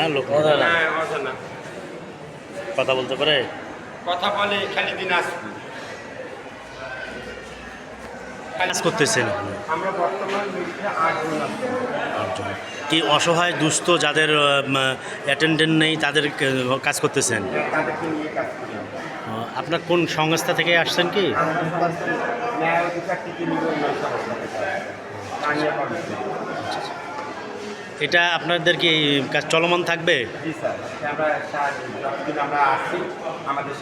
না হ্যাঁ, অজানা। কথা বলতে পারে? কথা বলে খালি দিন আসব কাজ করতেছেন আমরা বর্তমান। কি অসহায় দুস্থ যাদের অ্যাটেন্ডেন্ট নেই তাদের কাজ করতেছেন? তাদেরকে নিয়ে কাজ করি। আমরা। আহ, আপনার কোন সংস্থা থেকে আসছেন কি? এটা আপনাদের কি কাজ চলমান থাকবে স্যার আমরা আমরা আমাদের